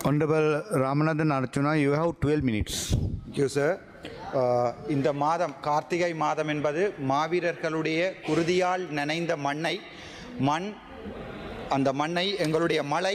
Honorable Ramanathan Archana, you have 12 minutes. You sir uh, இந்த மாதம் கார்த்திகை மாதம் என்பது மாவீரர்களுடைய குருதியால் நனைந்த மண்ணை மண் அந்த மண்ணை எங்களுடைய மலை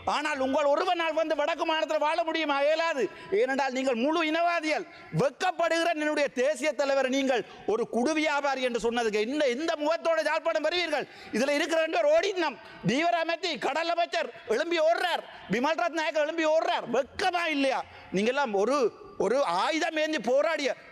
ஆனால் உங்கள் ஒருவனால் வந்து வடக்கு மாநிலத்தில் வாழ முடியுமா? இயலாது. ஏனென்றால் நீங்கள் முழு இனவாதிகள். வெக்கப்படுகிற என்னுடைய தேசிய தலைவர் நீங்கள் ஒரு குடு வியாபாரி என்று சொன்னதுக்கு இந்த இந்த முகத்தோட ஜாழ்ப்பாணம் வருவீர்கள். இதில் இருக்கிற ரெண்டு பேர் ஓடினம் தீவிர அமைத்தி கடல் அமைச்சர் எழும்பி ஓடுறார். விமல் ரத் நாயக்கர் எழும்பி ஓடுறார். வெக்கமா இல்லையா? நீங்கெல்லாம் ஒரு ஒரு ஆயுதம் ஏந்தி போராடிய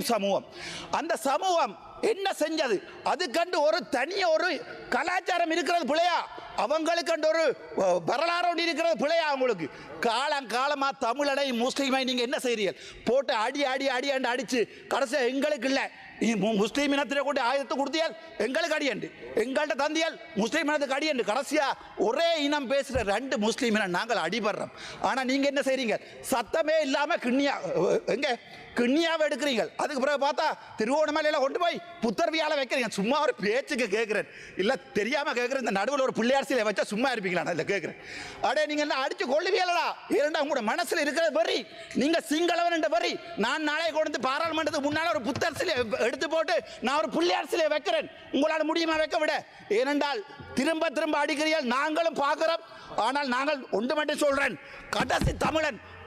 சமூகம். அந்த சமூகம் என்ன செஞ்சது? அது கண்டு ஒரு தனிய ஒரு கலாச்சாரம் இருக்கிறது பிள்ளையா அவங்களுக்கு ஒரு வரலாறு ஒன்று இருக்கிறது பிள்ளையா அவங்களுக்கு? காலம் காலமா தமிழனை முஸ்லீமை நீங்க என்ன செய்றீர்கள்? போட்டு அடி அடி அடி அண்டு அடிச்சு கடைசியா எங்களுக்கு இல்லை. நீ முஸ்லீம் இனத்திலே கொண்டு ஆயுதத்தை கொடுத்தியால் எங்களுக்கு அடியண்டு எங்கள்கிட்ட தந்தியால் முஸ்லீம் இனத்துக்கு அடியண்டு கடைசியா ஒரே இனம் பேசுகிற ரெண்டு முஸ்லீம் இனம் நாங்கள் அடிபடுறோம். ஆனா நீங்க என்ன செய்கிறீங்க சத்தமே இல்லாம கிண்ணியா எங்கே எங்க? கிண்ணியாவை எடுக்கிறீங்க அதுக்கு பிறகு பார்த்தா திருவோணமலையில் கொண்டு போய் புத்தர்வியால வைக்கிறீங்க. சும்மா ஒரு பேச்சுக்கு கேட்குறேன் இல்லை தெரியாம கேட்குறேன் இந்த நடுவில் ஒரு பிள்ளையார் சிலை வச்சா சும்மா இருப்பீங்களா? நான் இல்லை கேட்குறேன். அடே நீங்க என்ன அடிச்சு கொள்ளுவீங்களா இரண்டா உங்களோட மனசுல இருக்கிற வரி நீங்க சிங்களவன் என்ற வரி நான் நாளை கொண்டு வந்து பாராளுமன்றத்துக்கு முன்னால் ஒரு புத்தர் சிலை எடுத்து போட்டு நான் ஒரு புள்ளி சிலை வைக்கிறேன். உங்களால் முடியுமா வைக்க விட? ஏனென்றால் திரும்ப திரும்ப அடிக்கிறீர்கள் நாங்களும் பார்க்குறோம். ஆனால் நாங்கள் ஒன்று மட்டும் சொல்றேன். கடைசி தமிழன்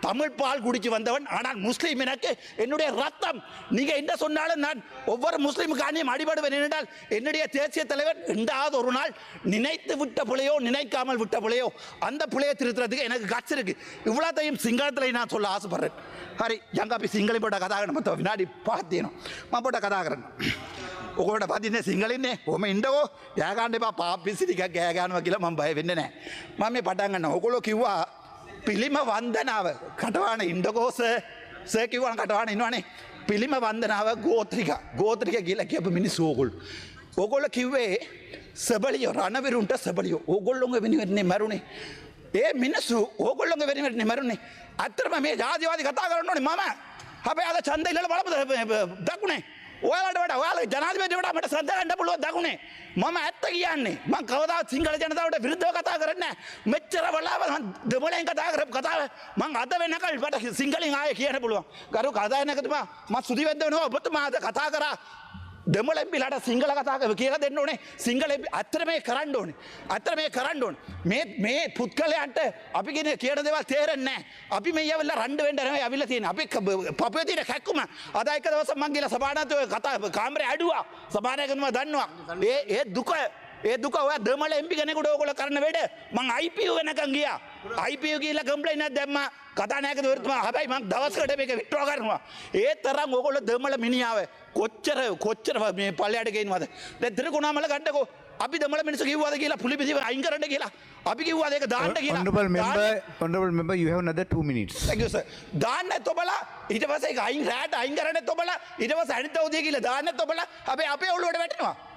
தமிழ் பால் குடிச்சு வந்தவன் ஆனால் முஸ்லீம் எனக்கு என்னுடைய ரத்தம் நீங்க என்ன சொன்னாலும் நான் ஒவ்வொரு முஸ்லீமுக்கானியும் அடிபடுவேன் என்றால் என்னுடைய தேசிய தலைவர் என்றாவது ஒரு நாள் நினைத்து விட்ட பிள்ளையோ நினைக்காமல் விட்ட பிள்ளையோ அந்த பிள்ளையை திருத்துறதுக்கு எனக்கு கட்சி இருக்கு இவ்வளோத்தையும் சிங்களத்தில் நான் சொல்ல ஆசைப்படுறேன் ஹரி යංගපි සිංහලි පොට කතාගන මත විනාඩි පාත්තියනවා ම පොට කතා කරන්න. ඔකොට පතින්නේ සිංහලින්නේ හොම ඉන්ඩකෝ යෑගන්ඩ එපා පාපිසිටික ගෑගානුව කියලා මම බය වෙන්න නෑ මම මේ පටන්ගන්න ඔකොලො කිව්වා පිළිම වන්දනාව කටවාන ඉන්ඩකෝස සකිවන කටවාන ඉන්නවානේ පිළිම වන්දනාව ගෝත්‍රික ගෝත්‍රික කියල කියප මිනිස් ඕකුල් ඔගොල්ල කිව්වේ සබලියෝ රණවිරුන්ට සබලියෝ ඕගොල්ලොඟ වෙනිවෙන්නේ මැරුණේ ඒ මිනිස්සු ඕගොල්ලොඟ වෙනිවෙන්නේ මැරුණේ අත්තරම මේ ජාතිවාදි කතා කරන්න ඕනේ මම හැබැයි අද ඡන්දය ඉල්ලලා බලමුද දකුණේ ඔයාලට වඩා ඔයාලා ජනාධිපතිට වඩා මට ශ්‍රද්ධා ගන්න පුළුවන් දකුණේ. මම ඇත්ත කියන්නේ මම කවදාවත් සිංහල ජනතාවට විරුද්ධව කතා කරන්නේ නැහැ. මෙච්චර වෙලාව මම දෙමළෙන් කතා කරපු කතාව මම අද වෙනකල් මට සිංහලෙන් ආයේ කියන්න පුළුවන්. කරු කතානායකතුමා මම සුදි වෙද්දවනවා ඔබතුමා අද කතා කරා. දෙමළ එම්පිලාට සිංහල කතා කියලා දෙන්න ඕනේ. සිංහල අත්තර මේ කරන්න ඕනේ. අත්තර මේ කරන්න ඕන. මේ මේ පුද්ගලයන්ට අපි ගෙන කියන දේවල් තේරෙන්නේ නැහැ. අපි මේ ඇවිල්ලා රණ්ඩු වෙන්න නෙවෙයි ඇවිල්ලා තියෙන්නේ අපි ක- පපුවේ තියෙන කැක්කුම. අද එක දවසක් මං ගිහලා සභානායකත්වයේ කතා කාමරේ ඇඩුවා සභානායකතුමා දන්නවා. ඒ ඒ දුක ඒ දුක ඔය දෙමළ එම්පි කෙනෙකුට ඕගොල්ලෝ කරන වැඩ මං IPU වෙනකන් ගියා. IPU ගිහිල්ලා කම්ප්ලේන්ට් එකක් දැම්මා කතානායකතුමා හැබැයි මං දවසකට මේක විත්ඩ්‍රෝ කරනවා ඒ තරම් ඕගොල්ලෝ දෙමළ මිනිහාව කොච්චර කොච්චර මේ පල්ලයට ගේනවද දැන් තිරකුණාමල ගන්නකෝ අපි දමල මිනිස්සු කිව්වාද කියලා පුලිපිදිව අයින් කරන්න කියලා අපි කිව්වාද ඒක දාන්න කියලා Honorable member, දාන්න- honorable member, you have another two minutes. Thank you, sir. දාන්න තොබලා ඊට පස්සේ ඒක අයින් රෑට අයින් කරන්න තොබලා ඊට පස්සේ අනිත් අවුදිය කියලා දාන්න තොබලා අපි අපේ ඔළුවට වැටෙනවා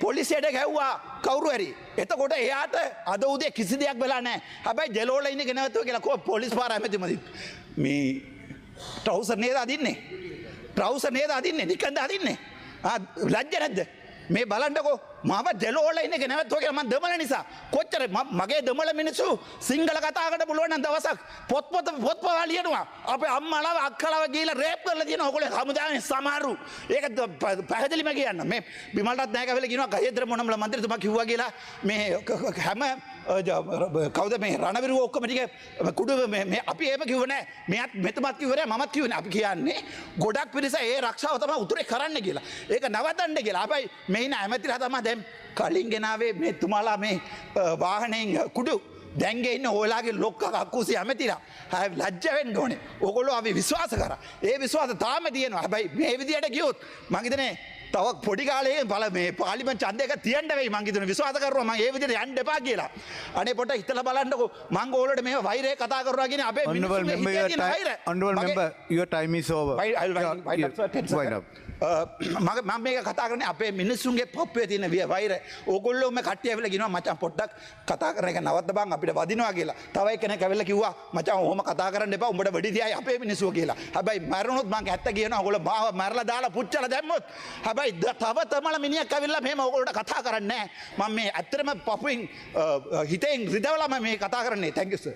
පොලිසියට ගැව්වා කවුරු හරි. එතකොට එයාට අද උදේ කිසි දෙයක් වෙලා නැහැ. හැබැයි ජෙලෝල ඉන්න ගෙනවතුව කියලා කෝ පොලිස් පාර ඇමතිමදි මේ ට්‍රවුසර් නේද අදින්නේ? ට්‍රවුසර් නේද අදින්නේ? නිකන්ද අදින්නේ? ආ, ලැජ්ජ නැද්ද? මේ බලන්නකෝ. මම ජෙලෝල ඉන්න ගෙනවතුව කියලා මම දමල නිසා. කොච්චර ම- මගේ දමල මිනිස්සු සිංහල කතාකට පුළුවන් නම් දවසක් පොත් පොත පොත් පවා ලියනවා. අපේ අම්මලාව අක්කලාව ගිහලා රේප් කරලා තියෙන ඔයගොල්ලෝ හමුදාවේ සමහරු. ඒක ද- ප- පැහැදිලිම කියන්න. මේ බිමල්ටත් නැහැ කියලා කියනවා ගහේන්ද්‍ර මොනම්ල මන්ත්‍රීතුමා කිව්වා කියලා. මේ ක- ක- හැම අ, ජ- ර- කවුද මේ රණවිරුව ඔක්කොම ටික කුඩු මේ- මේ අපි එහෙම කිව්ව නෑ. මෙයත් මෙතුමත් කිව්ව නෑ මමත් කිව්ව නෑ. අපි කියන්නේ ගොඩක් පිරිස ඒ රක්ෂාව තමයි උතුරේ කරන්න කියලා. ඒක නවතන්න කියලා. අපයි මෙයින ඇමතිලා තමයි දැන් කලින් ගෙනාවේ මේ තුමාලා මේ වාහනයෙන් කුඩු දැන්ගේ ඉන්න ඕලාගේ ලොක්ක කක්කුසි ඇමතිලා. හැ ලජ්ජවෙන්න ඕනේ. ඔකොල්ලෝ අපි විශ්වාස කර. ඒ විශ්වාස තාම තියෙනවා. හැබැයි මේ විදියට ගියොත් මංහිතනේ තව පොඩිකාලේ බල මේ පාලිම චන්දක තියන්ට වෙයි මංගිතන විශ්වාස කරුව ම ඒ විදිට යන්න එපා කියලා. අනේ පොට හිතල බලන්නකු. මංගෝලට මේ වෛරය කතා කරවාගෙන අපේ Honorable member, මග මම මේ කතාරන අපේ මිනිස්සුන්ගේ පොප්පය තින විය වෛර. ඕගොල්ලෝම කට්ටියවෙල ගෙන මචන් පොට්ටක් කතා කරන නවත් බං අපිට වදිනවා කියලා. තවයි කෙන කැවෙල කිවවා මචන් හොම කතා කරන්න එපා උඹට වැඩිදියයි අපේ මිනිසුව කියලා. හැබයි මැරුණුත් මං ඇත්ත කියන ඔොල බාව මැරල දාලා පුච්චල දැම්මොත් හැබයි තව තමල මිනිිය කැවිල්ල මෙම ඔකොලට කතා කරන්න මං මේ ඇත්තරම පපුයින් හිතයින් රිදවලම මේ කතා කරන්නේ. තැකිස.